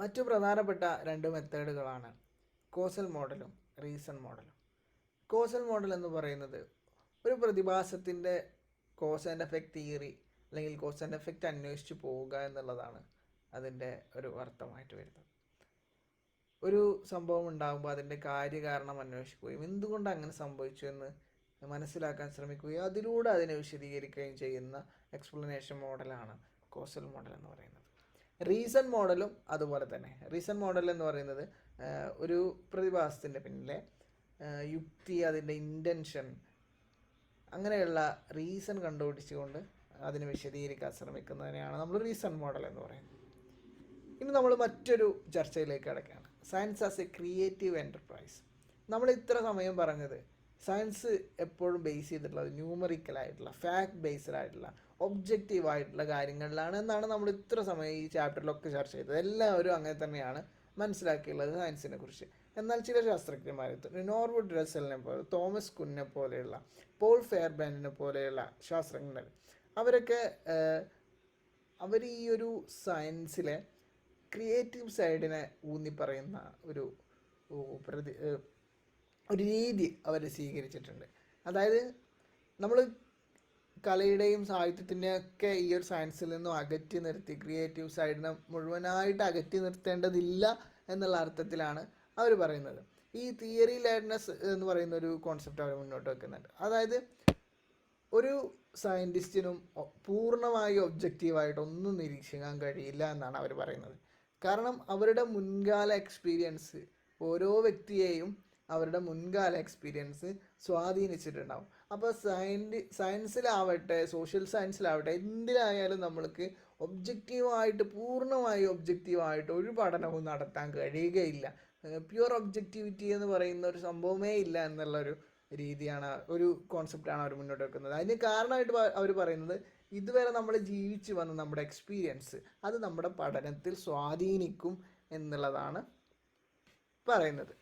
മറ്റു പ്രധാനപ്പെട്ട രണ്ട് മെത്തേഡുകളാണ്. കോസൽ മോഡലും റീസൺ മോഡലും. കോസൽ മോഡൽ എന്ന് പറയുന്നത് ഒരു പ്രതിഭാസത്തിന്റെ കോസ് ആൻഡ് എഫക്റ്റ് തിയറി അല്ലെങ്കിൽ കോസ് ആൻഡ് എഫക്റ്റ് അന്വേഷിച്ച് പോവുക എന്നുള്ളതാണ് അതിന്റെ ഒരു അർത്ഥമായിട്ട് വരുന്നത്. ഒരു സംഭവം ഉണ്ടാകുമ്പോൾ അതിന്റെ കാര്യകാരണം അന്വേഷിക്കുകയും എന്തുകൊണ്ട് അങ്ങനെ സംഭവിച്ചു എന്ന് മനസ്സിലാക്കാൻ ശ്രമിക്കുകയും അതിലൂടെ അതിനെ വിശദീകരിക്കുകയും ചെയ്യുന്ന എക്സ്പ്ലനേഷൻ മോഡലാണ് കോസൽ മോഡൽ എന്ന് പറയുന്നത്. റീസൺ മോഡലും അതുപോലെ തന്നെ. റീസൺ മോഡൽ എന്ന് പറയുന്നത് ഒരു പ്രതിഭാസത്തിന്റെ പിന്നിലെ യുക്തി അതിന്റെ ഇന്റൻഷൻ അങ്ങനെയുള്ള റീസൺ കണ്ടുപിടിച്ചുകൊണ്ട് അതിനെ വിശദീകരിക്കാൻ ശ്രമിക്കുന്നതിനെയാണ് നമ്മൾ റീസൺ മോഡൽ എന്ന് പറയുന്നത്. ഇനി നമ്മൾ മറ്റൊരു ചർച്ചയിലേക്ക് കിടക്കുകയാണ്. Science as a creative enterprise നമ്മൾ ഇത്ര സമയം പറഞ്ഞത് സയൻസ് എപ്പോഴും ബേസ് ചെയ്തിട്ടുള്ളത് ന്യൂമറിക്കൽ ആയിട്ടുള്ള ഫാക്ട് ബേസ്ഡ് ആയിട്ടുള്ള ഒബ്ജക്റ്റീവ് ആയിട്ടുള്ള കാര്യങ്ങളിലാണ് എന്നാണ് നമ്മൾ ഇത്ര സമയം ഈ ചാപ്റ്ററിലൊക്കെ ചർച്ച ചെയ്തത്. എല്ലാവരും അങ്ങനെ തന്നെയാണ് മനസ്സിലാക്കിയുള്ളത് സയൻസിനെ കുറിച്ച്. എന്നാൽ ചില ശാസ്ത്രജ്ഞന്മാരെ നോർവുഡ് ഡ്രസ്സലിനെ പോലെ തോമസ് കുന്നെ പോലെയുള്ള പോൾ ഫെയർബാൻഡിനെ പോലെയുള്ള ശാസ്ത്രജ്ഞർ അവരൊക്കെ അവർ ഈ ഒരു സയൻസിലെ ക്രിയേറ്റീവ് സൈഡിനെ ഊന്നി പറയുന്ന ഒരു പ്രതി ഒരു രീതി അവർ സ്വീകരിച്ചിട്ടുണ്ട്. അതായത് നമ്മൾ കലയുടെയും സാഹിത്യത്തിന്റെയും ഒക്കെ ഈ ഒരു സയൻസിൽ നിന്നും അകറ്റി നിർത്തി ക്രിയേറ്റീവ് സൈഡിനെ മുഴുവനായിട്ട് അകറ്റി നിർത്തേണ്ടതില്ല എന്നുള്ള അർത്ഥത്തിലാണ് അവർ പറയുന്നത്. ഈ തിയറി ലാഡ്നെസ് എന്ന് പറയുന്ന ഒരു കോൺസെപ്റ്റ് അവർ മുന്നോട്ട് വെക്കുന്നുണ്ട്. അതായത് ഒരു സയന്റിസ്റ്റിനും പൂർണമായി ഒബ്ജക്റ്റീവായിട്ട് ഒന്നും നിരീക്ഷിക്കാൻ കഴിയില്ല എന്നാണ് അവർ പറയുന്നത്. കാരണം അവരുടെ മുൻകാല എക്സ്പീരിയൻസ് ഓരോ വ്യക്തിയെയും അവരുടെ മുൻകാല എക്സ്പീരിയൻസ് സ്വാധീനിച്ചിട്ടുണ്ടാവും. അപ്പോൾ സയന്റി സയൻസിലാവട്ടെ സോഷ്യൽ സയൻസിലാവട്ടെ എന്തിലായാലും നമ്മൾക്ക് ഒബ്ജക്റ്റീവായിട്ട് പൂർണമായി ഒബ്ജക്റ്റീവായിട്ട് ഒരു പഠനവും നടത്താൻ കഴിയുകയില്ല. പ്യുവർ ഒബ്ജക്റ്റിവിറ്റി എന്ന് പറയുന്ന ഒരു സംഭവമേ ഇല്ല എന്നുള്ളൊരു രീതിയാണ് ഒരു കോൺസെപ്റ്റാണ് അവർ മുന്നോട്ട് വെക്കുന്നത്. അതിന് കാരണമായിട്ട് അവർ പറയുന്നത് ഇതുവരെ നമ്മൾ ജീവിച്ചു വന്ന നമ്മുടെ എക്സ്പീരിയൻസ് അത് നമ്മുടെ പഠനത്തിൽ സ്വാധീനിക്കും എന്നുള്ളതാണ് പറയുന്നത്.